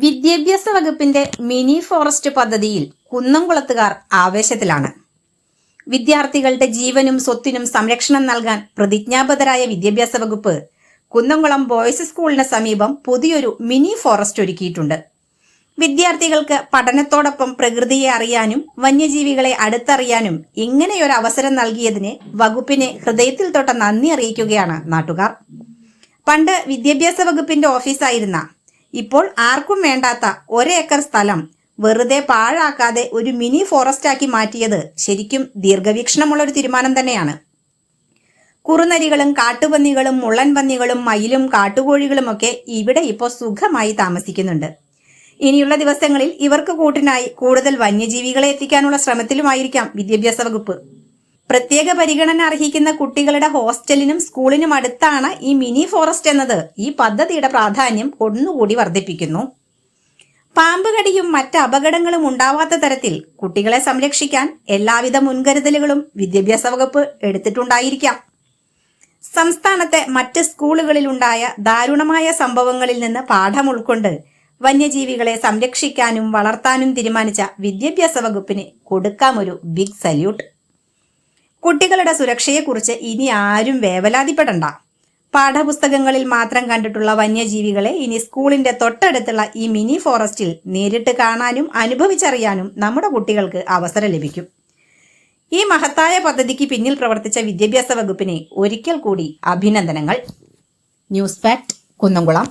വിദ്യാഭ്യാസ വകുപ്പിന്റെ mini forest പദ്ധതിയിൽ കുന്നംകുളത്തുകാർ ആവേശത്തിലാണ്. വിദ്യാർത്ഥികളുടെ ജീവനും സ്വത്തിനും സംരക്ഷണം നൽകാൻ പ്രതിജ്ഞാബദ്ധരായ വിദ്യാഭ്യാസ വകുപ്പ് കുന്നംകുളം ബോയ്സ് സ്കൂളിന് സമീപം പുതിയൊരു മിനി ഫോറസ്റ്റ് ഒരുക്കിയിട്ടുണ്ട്. വിദ്യാർത്ഥികൾക്ക് പഠനത്തോടൊപ്പം പ്രകൃതിയെ അറിയാനും വന്യജീവികളെ അടുത്തറിയാനും ഇങ്ങനെയൊരു അവസരം നൽകിയതിന് വകുപ്പിനെ ഹൃദയത്തിൽ തൊട്ട നന്ദി അറിയിക്കുകയാണ് നാട്ടുകാർ. പണ്ട് വിദ്യാഭ്യാസ വകുപ്പിന്റെ ഓഫീസായിരുന്ന ഇപ്പോൾ ആർക്കും വേണ്ടാത്ത ഒരേക്കർ സ്ഥലം വെറുതെ പാഴാക്കാതെ ഒരു മിനി ഫോറസ്റ്റ് ആക്കി മാറ്റിയത് ശരിക്കും ദീർഘവീക്ഷണമുള്ള ഒരു തീരുമാനം തന്നെയാണ്. കുറുനരികളും കാട്ടുപന്നികളും മുള്ളൻ പന്നികളും മയിലും കാട്ടുകോഴികളുമൊക്കെ ഇവിടെ ഇപ്പോൾ സുഖമായി താമസിക്കുന്നുണ്ട്. ഇനിയുള്ള ദിവസങ്ങളിൽ ഇവർക്ക് കൂട്ടിനായി കൂടുതൽ വന്യജീവികളെ എത്തിക്കാനുള്ള ശ്രമത്തിലുമായിരിക്കാം വിദ്യാഭ്യാസ വകുപ്പ്. പ്രത്യേക പരിഗണന അർഹിക്കുന്ന കുട്ടികളുടെ ഹോസ്റ്റലിനും സ്കൂളിനും അടുത്താണ് ഈ മിനി ഫോറസ്റ്റ് എന്നത്. ഈ പദ്ധതിയുടെ പ്രാധാന്യം ഒന്നുകൂടി വർദ്ധിപ്പിക്കുന്നു. പാമ്പ് കടിയും മറ്റ് അപകടങ്ങളും ഉണ്ടാവാത്ത തരത്തിൽ കുട്ടികളെ സംരക്ഷിക്കാൻ എല്ലാവിധ മുൻകരുതലുകളും വിദ്യാഭ്യാസ വകുപ്പ് എടുത്തിട്ടുണ്ടായിരിക്കാം. സംസ്ഥാനത്തെ മറ്റ് സ്കൂളുകളിലുണ്ടായ ദാരുണമായ സംഭവങ്ങളിൽ നിന്ന് പാഠം ഉൾക്കൊണ്ട് വന്യജീവികളെ സംരക്ഷിക്കാനും വളർത്താനും തീരുമാനിച്ച വിദ്യാഭ്യാസ വകുപ്പിന് കൊടുക്കാം ഒരു ബിഗ് സല്യൂട്ട്. കുട്ടികളുടെ സുരക്ഷയെക്കുറിച്ച് ഇനി ആരും വേവലാതിപ്പെടണ്ട. പാഠപുസ്തകങ്ങളിൽ മാത്രം കണ്ടിട്ടുള്ള വന്യജീവികളെ ഇനി സ്കൂളിന്റെ തൊട്ടടുത്തുള്ള ഈ മിനി ഫോറസ്റ്റിൽ നേരിട്ട് കാണാനും അനുഭവിച്ചറിയാനും നമ്മുടെ കുട്ടികൾക്ക് അവസരം ലഭിക്കും. ഈ മഹത്തായ പദ്ധതിക്ക് പിന്നിൽ പ്രവർത്തിച്ച വിദ്യാഭ്യാസ വകുപ്പിനെ ഒരിക്കൽ കൂടി അഭിനന്ദനങ്ങൾ. News fact Kunnamkulam.